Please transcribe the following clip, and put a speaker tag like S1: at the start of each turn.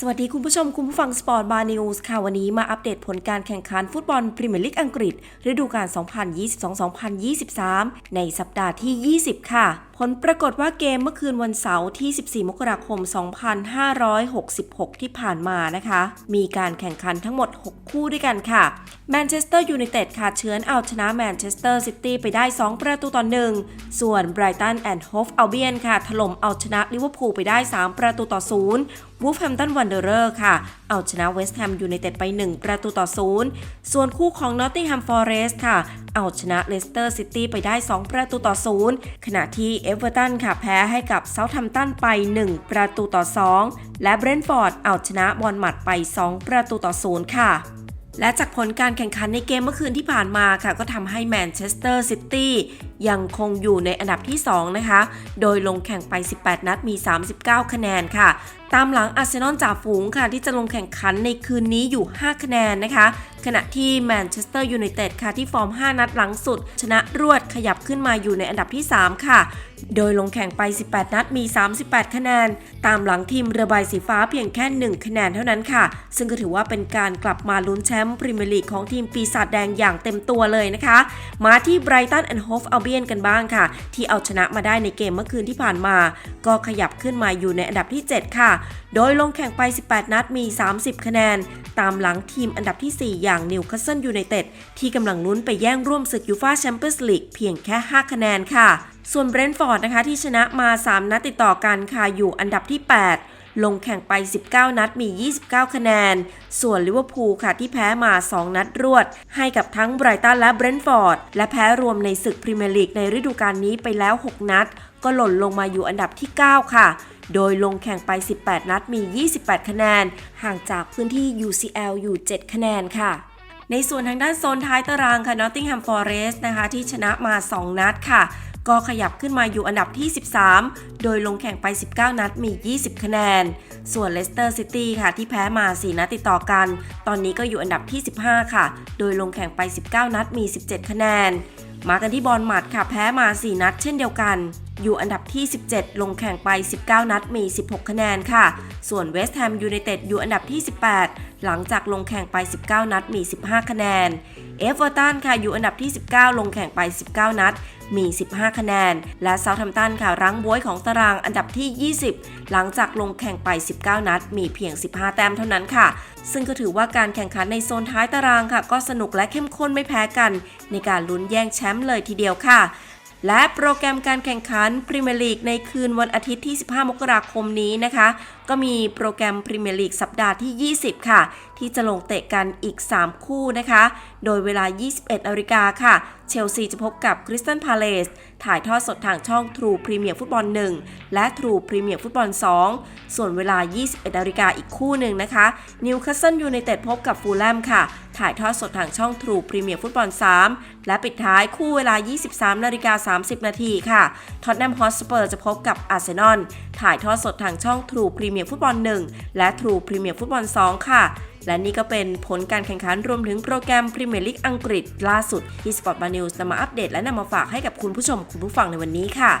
S1: สวัสดีคุณผู้ชมคุณผู้ฟังสปอร์ตบาร์นิวส์ค่ะ วันนี้มาอัปเดตผลการแข่งขันฟุตบอลพรีเมียร์ลีกอังกฤษฤดูกาล 2022-2023 ในสัปดาห์ที่ 20 ค่ะผลปรากฏว่าเกมเมื่อคืนวันเสาร์ที่ 14 มกราคม 2566 ที่ผ่านมานะคะ มีการแข่งขันทั้งหมด 6 คู่ด้วยกันค่ะ แมนเชสเตอร์ยูไนเต็ดค่ะเฉือนเอาชนะแมนเชสเตอร์ซิตี้ไปได้ 2 ประตูต่อ 1 ส่วนไบรตันแอนด์โฮฟอัลเบียนค่ะ ถล่มเอาชนะลิเวอร์พูลไปได้ 3 ประตูต่อ 0วูฟแฮมตันวันเดอร์เรอร์ค่ะ เอาชนะเวสต์แฮมยูไนเต็ดไป 1 ประตูต่อ 0 ส่วนคู่ของนอตติงแฮมฟอร์เรสต์ค่ะ เอาชนะเลสเตอร์ซิตี้ไปได้ 2 ประตูต่อ0ขณะที่เอเวอร์ตันค่ะแพ้ให้กับเซาท์แฮมตันไป 1 ประตูต่อ 2 และเบรนท์ฟอร์ดเอาชนะบอลหมัดไป 2 ประตูต่อ0ค่ะและจากผลการแข่งขันในเกมเมื่อคืนที่ผ่านมาค่ะ ก็ทำให้แมนเชสเตอร์ซิตี้ยังคงอยู่ในอันดับที่ 2 นะคะ โดยลงแข่งไป 18 นัดมี 39 คะแนนค่ะ ตามหลังอาร์เซนอลจ่าฝูงค่ะ ที่จะลงแข่งขันในคืนนี้อยู่ 5 คะแนนนะคะ ขณะที่แมนเชสเตอร์ยูไนเต็ดค่ะที่ฟอร์ม 5 นัดหลังสุด ชนะรวดขยับขึ้นมาอยู่ในอันดับที่ 3 ค่ะ โดยลงแข่งไป 18 นัดมี 38 คะแนน ตามหลังทีมเรือใบสีฟ้าเพียงแค่ 1 คะแนนเท่านั้นค่ะ ซึ่งก็ถือว่าเป็นการกลับมาลุ้นแชมป์พรีเมียร์ลีกของทีมปีศาจแดงอย่างเต็มตัวเลยนะคะ มาที่ไบรตันแอนด์โฮฟอัลเบียนกันบ้างค่ะ ที่เอาชนะมาได้ในเกมเมื่อคืนที่ผ่านมา ก็ขยับขึ้นมาอยู่ในอันดับที่ 7 ค่ะ โดยลงแข่งไป 18 นัดมี 30 คะแนน ตามหลังทีมอันดับที่ 4 อย่างนิวคาสเซิลยูไนเต็ดที่กำลังลุ้นไปแย่งร่วมศึกยูฟาแชมเปี้ยนส์ลีกเพียงแค่ 5 คะแนนค่ะ ส่วนเบรนท์ฟอร์ดนะคะที่ชนะมา 3 นัดติดต่อกันค่ะอยู่อันดับที่ 8 ลงแข่งไป 19 นัดมี 29 คะแนน ส่วนลิเวอร์พูลค่ะที่แพ้มา 2 นัดรวด ให้กับทั้งไบรตันและเบรนท์ฟอร์ดและแพ้รวมในศึกพรีเมียร์ลีกในฤดูกาลนี้ไปแล้ว 6 นัด ก็หล่นลงมาอยู่อันดับที่ 9 ค่ะ โดยลงแข่งไป 18 นัดมี 28 คะแนน ห่างจากพื้นที่ UCL อยู่ 7 คะแนนค่ะในส่วนทางด้านโซนท้ายตารางค่ะ Nottingham Forest นะคะที่ชนะมา 2 นัดค่ะ ก็ขยับขึ้นมาอยู่อันดับที่ 13 โดยลงแข่งไป 19 นัดมี 20 คะแนน ส่วน Leicester City ค่ะที่แพ้มา 4 นัดติดต่อกัน ตอนนี้ก็อยู่อันดับที่ 15 ค่ะ โดยลงแข่งไป 19 นัดมี 17 คะแนน มากันที่บอลหมัดค่ะแพ้มา 4 นัดเช่นเดียวกัน อยู่อันดับที่ 17 ลงแข่งไป 19 นัดมี 16 คะแนนค่ะ ส่วนเวสต์แฮมยูไนเต็ดอยู่อันดับที่ 18 หลังจากลงแข่งไป 19 นัดมี 15 คะแนน เอฟเวอร์ตันค่ะอยู่อันดับที่ 19 ลงแข่งไป 19 นัด มี 15 คะแนน และเซาท์แฮมตันค่ะรั้งบวยของตารางอันดับที่ 20 หลังจากลงแข่งไป 19 นัด มีเพียง 15 แต้มเท่านั้นค่ะ ซึ่งก็ถือว่าการแข่งขันในโซนท้ายตารางค่ะ ก็สนุกและเข้มข้นไม่แพ้กัน ในการลุ้นแย่งแชมป์เลยทีเดียวค่ะและโปรแกรมการแข่งขันพรีเมียร์ลีกในคืนวันอาทิตย์ที่ 15 มกราคมนี้นะคะ ก็มีโปรแกรมพรีเมียร์ลีกสัปดาห์ที่ 20 ค่ะ ที่จะลงเตะกันอีก 3 คู่นะคะ โดยเวลา 21นาฬิกาค่ะ เชลซีจะพบกับคริสตันพาเลสถ่ายทอดสดทางช่อง True Premier Football 1 และ True Premier Football 2 ส่วนเวลา 21นาฬิกาอีกคู่หนึ่งนะคะนิวคาสเซิลยูไนเต็ดพบกับฟูลแลมค่ะ ถ่ายทอดสดทางช่อง True Premier Football 3 และปิดท้ายคู่เวลา 23นาฬิกา30 นาทีค่ะท็อตแนมฮอสเปอร์จะพบกับอาร์เซนอลถ่ายทอดสดทางช่อง True Premier เมียร์ฟุตบอล 1 และ True พรีเมียร์ฟุตบอล 2 ค่ะ และนี่ก็เป็นผลการแข่งขันรวมถึงโปรแกรมพรีเมียร์ลีกอังกฤษล่าสุดที่ Sport b a r News นำมาอัปเดตและนำมาฝากให้กับคุณผู้ชมคุณผู้ฟังในวันนี้ค่ะ